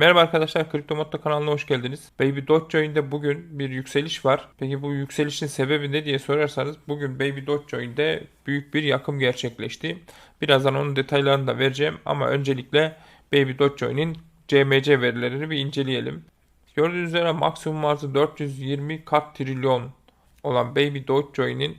Merhaba arkadaşlar, Kripto Motto kanalına hoş geldiniz. Baby Dogecoin'de bugün bir yükseliş var. Peki bu yükselişin sebebi ne diye sorarsanız bugün Baby Dogecoin'de büyük bir yakım gerçekleşti. Birazdan onun detaylarını da vereceğim ama öncelikle Baby Dogecoin'in CMC verilerini bir inceleyelim. Gördüğünüz üzere maksimum arzı 420 kat trilyon olan Baby Dogecoin'in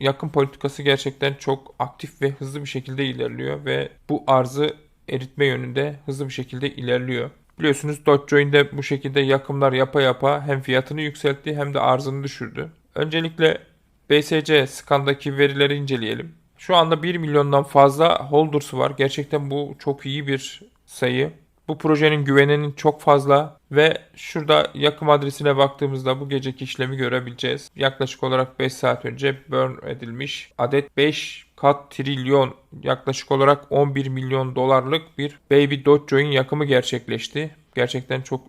yakın politikası gerçekten çok aktif ve hızlı bir şekilde ilerliyor ve bu arzı eritme yönünde hızlı bir şekilde ilerliyor. Biliyorsunuz Dogecoin'de bu şekilde yakımlar yapa yapa hem fiyatını yükseltti hem de arzını düşürdü. Öncelikle BSC skandaki verileri inceleyelim. Şu anda 1 milyondan fazla holders var. Gerçekten bu çok iyi bir sayı. Bu projenin güveninin çok fazla ve şurada yakım adresine baktığımızda bu geceki işlemi görebileceğiz. Yaklaşık olarak 5 saat önce burn edilmiş adet 5 kat trilyon yaklaşık olarak 11 milyon dolarlık bir Baby Dogecoin yakımı gerçekleşti. Gerçekten çok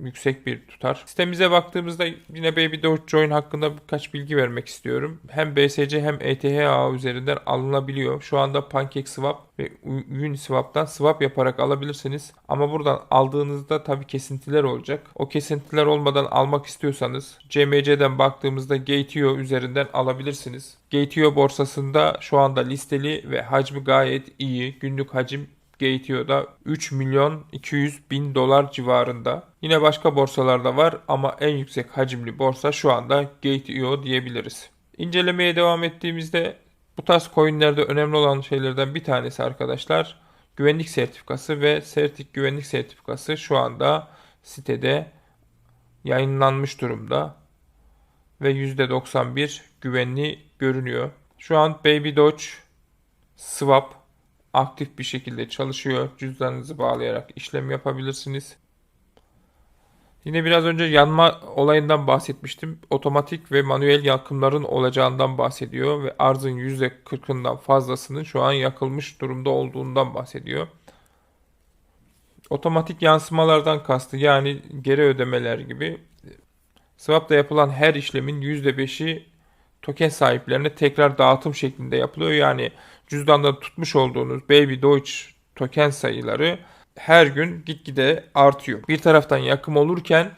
yüksek bir tutar. Sitemize baktığımızda yine Baby Dogecoin hakkında birkaç bilgi vermek istiyorum. Hem BSC hem ETH ağı üzerinden alınabiliyor. Şu anda PancakeSwap ve Uniswap'tan swap yaparak alabilirsiniz. Ama buradan aldığınızda tabi kesintiler olacak. O kesintiler olmadan almak istiyorsanız CMC'den baktığımızda Gate.io üzerinden alabilirsiniz. Gate.io borsasında şu anda listeli ve hacmi gayet iyi. Günlük hacim Gateio'da 3 milyon 200 bin dolar civarında. Yine başka borsalarda var ama en yüksek hacimli borsa şu anda Gate.io diyebiliriz. İncelemeye devam ettiğimizde bu tarz coinlerde önemli olan şeylerden bir tanesi arkadaşlar güvenlik sertifikası ve Certic güvenlik sertifikası şu anda sitede yayınlanmış durumda ve %91 güvenli görünüyor. Şu an Baby Doge Swap aktif bir şekilde çalışıyor. Cüzdanınızı bağlayarak işlem yapabilirsiniz. Yine biraz önce yanma olayından bahsetmiştim. Otomatik ve manuel yakımların olacağından bahsediyor ve arzın %40'ından fazlasının şu an yakılmış durumda olduğundan bahsediyor. Otomatik yansımalardan kastı yani geri ödemeler gibi swap'ta yapılan her işlemin %5'i token sahiplerine tekrar dağıtım şeklinde yapılıyor. Yani cüzdanda tutmuş olduğunuz Baby Doge token sayıları her gün gitgide artıyor. Bir taraftan yakım olurken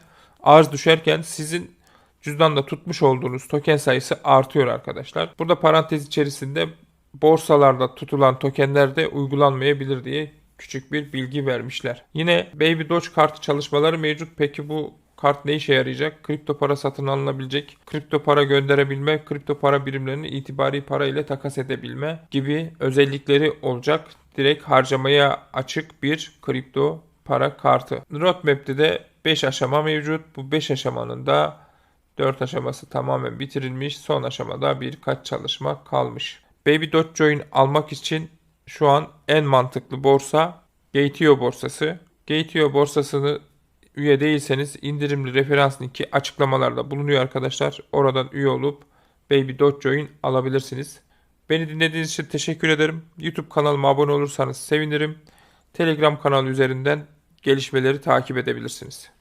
arz düşerken sizin cüzdanda tutmuş olduğunuz token sayısı artıyor arkadaşlar. Burada parantez içerisinde borsalarda tutulan tokenler de uygulanmayabilir diye küçük bir bilgi vermişler. Yine Baby Doge kartı çalışmaları mevcut. Peki bu kart ne işe yarayacak? Kripto para satın alınabilecek, kripto para gönderebilme, kripto para birimlerini itibari para ile takas edebilme gibi özellikleri olacak. Direkt harcamaya açık bir kripto para kartı. Roadmap'te de 5 aşama mevcut. Bu 5 aşamanın da 4 aşaması tamamen bitirilmiş. Son aşamada birkaç çalışma kalmış. Baby Dogecoin almak için şu an en mantıklı borsa Gate.io borsası. Gate.io borsasını üye değilseniz indirimli referans linki açıklamalarda bulunuyor arkadaşlar. Oradan üye olup Baby Dogecoin alabilirsiniz. Beni dinlediğiniz için teşekkür ederim. YouTube kanalıma abone olursanız sevinirim. Telegram kanalı üzerinden gelişmeleri takip edebilirsiniz.